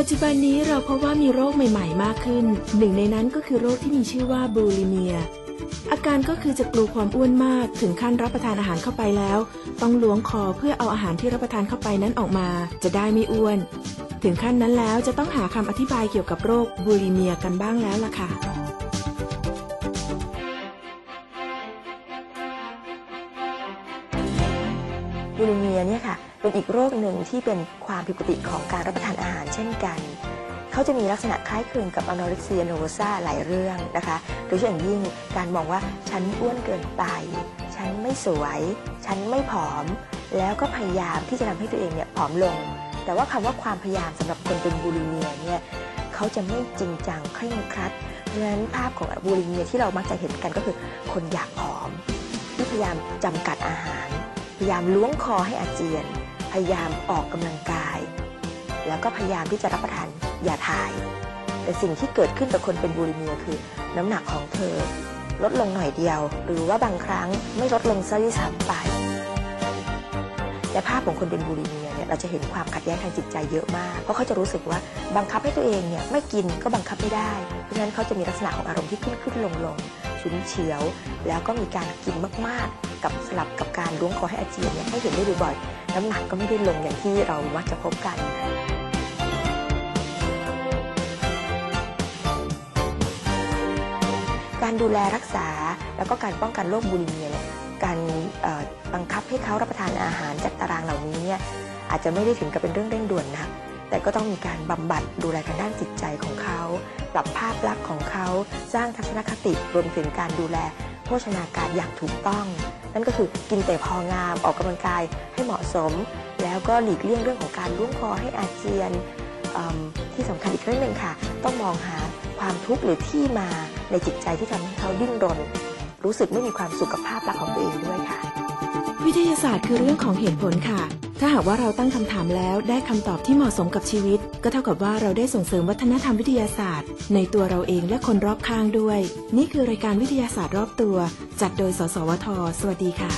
ปัจจุบันนี้เราพบว่ามีโรคใหม่ ๆ มากขึ้น หนึ่งในนั้นก็คือโรคที่มีชื่อว่าบูลิเมีย อาการก็คือจะกลัวความอ้วนมาก ถึงขั้นรับประทานอาหารเข้าไปแล้ว ต้องล้วงคอเพื่อเอาอาหารที่รับประทานเข้าไปนั้นออกมา จะได้ไม่อ้วน ถึงขั้นนั้นแล้วจะต้องหาคำอธิบายเกี่ยวกับโรคบูลิเมียกันบ้างแล้วล่ะค่ะ บูลิเมียเนี่ยค่ะเป็นอีกโรคหนึ่งที่เป็นความผิดปกติของการรับประทานอาหารเช่นกัน เขาจะมีลักษณะคล้ายคลึงกับอ n น r e เซียโนซาหลายเรื่องนะคะ โดยเฉพาะอย่างยิ่งการมองว่าฉันอ้วนเกินไป ฉันไม่สวย ฉันไม่ผอม แล้วก็พยายามที่จะทำให้ตัวเองเนี่ยผอมลง แต่ว่าคำว่าความพยายามสำหรับคนเป็นบูลิเมียเนี่ยเขาจะไม่จริงจังเคร่งครัดเพราะฉะนั้นภาพของบูลิเมียที่เรามักจะเห็นกันก็คือ คนอยากผอมที่พยายามจำกัดอาหาร พยายามล้วงคอให้อาเจียน พยายามออกกำลังกาย แล้วก็พยายามที่จะรับประทานยาถ่าย แต่สิ่งที่เกิดขึ้นกับคนเป็นบูลิเมียคือ น้ำหนักของเธอ ลดลงหน่อยเดียว หรือว่าบางครั้งไม่ลดลงซะด้วยซ้ำไปและภาพของคนเป็นบูลิเมียเนี่ยเราจะเห็นความขัดแย้งทางจิตใจเยอะมาก เพราะเขาจะรู้สึกว่าบังคับให้ตัวเองเนี่ยไม่กินก็บังคับไม่ได้ เพราะฉะนั้นเขาจะมีลักษณะของอารมณ์ที่ขึ้นขึ้นลงลง ฉุนเฉียว แล้วก็มีการกินมากๆ กับสลับกับการล้วงคอให้อาเจียนเนี่ยให้เห็นได้บ่อยๆน้ำหนักก็ไม่ได้ลงอย่างที่เรามักจะพบกันการดูแลรักษาแล้วก็การป้องกันโรคบูลิเมียเนี่ยการบังคับให้เขารับประทานอาหารจากตารางเหล่านี้เนี่ยอาจจะไม่ได้ถึงกับเป็นเรื่องเร่งด่วนนะ แต่ก็ต้องมีการบำบัดดูแลทางด้านจิตใจของเขา ปรับภาพลักษณ์ของเขาสร้างทัศนคติรวมถึงการดูแลโภชนาการอย่างถูกต้อง นั่นก็คือกินแต่พองามออกกำลังกายให้เหมาะสม แล้วก็หลีกเลี่ยงเรื่องของการล้วงคอให้อาเจียนที่สำคัญอีกเรื่องหนึ่งค่ะ ต้องมองหาความทุกข์หรือที่มาในจิตใจที่ทำให้เขาดิ้นรน รู้สึกไม่มีความสุขกับภาพลักษณ์ของตัวเองด้วยค่ะ วิทยาศาสตร์คือเรื่องของเหตุผลค่ะ ถ้าหากว่าเราตั้งคำถามแล้วได้คำตอบที่เหมาะสมกับชีวิต ก็เท่ากับว่าเราได้ส่งเสริมวัฒนธรรมวิทยาศาสตร์ ในตัวเราเองและคนรอบข้างด้วย นี่คือรายการวิทยาศาสตร์รอบตัว จัดโดย สสวท สวัสดีค่ะ